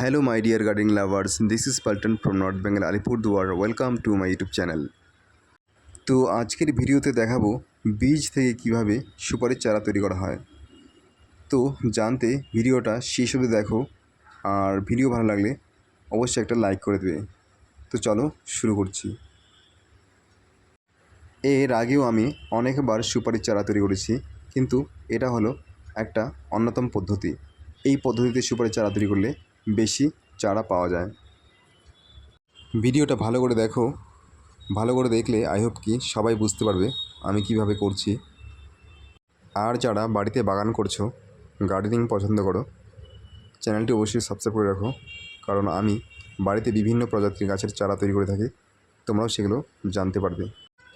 Hello, my dear gardening lovers. This is Palton from North Bengal, Alipurduar. Welcome to my YouTube channel. তো আজকের ভিডিওতে দেখাবো বীজ থেকে কীভাবে সুপারির চারা তৈরি করা হয় তো জানতে ভিডিওটা শেষ অবধি দেখো আর ভিডিও ভালো লাগলে অবশ্যই একটা লাইক করে দেবে তো চলো শুরু করছি এর আগেও আমি অনেকবার সুপারির চারা তৈরি করেছি কিন্তু এটা হলো একটা অন্যতম পদ্ধতি এই পদ্ধতিতে সুপারির চারা তৈরি করলে বেশি চারা পাওয়া যায়। ভিডিওটা ভালো করে দেখো। ভালো করে দেখলে আই হোপ কি সবাই বুঝতে পারবে আমি কীভাবে করছি। আর যারা বাড়িতে বাগান করছ গার্ডেনিং পছন্দ করো, চ্যানেলটি অবশ্যই সাবস্ক্রাইব করে রাখো। কারণ আমি বাড়িতে বিভিন্ন প্রজাতির গাছের চারা তৈরি করে থাকি, তোমরাও সেগুলো জানতে পারবে।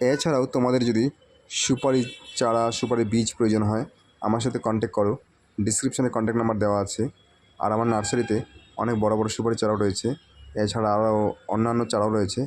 এছাড়াও তোমাদের যদি সুপারি চারা, সুপারি বীজ প্রয়োজন হয়, আমার সাথে কন্ট্যাক্ট করো। ডিসক্রিপশানে কন্ট্যাক্ট নাম্বার দেওয়া আছে। আর আমার নার্সারিতে অনেক বড় বড় সুপারি চারাও রয়েছে। এছাড়া আরও অন্যান্য চারাও রয়েছে।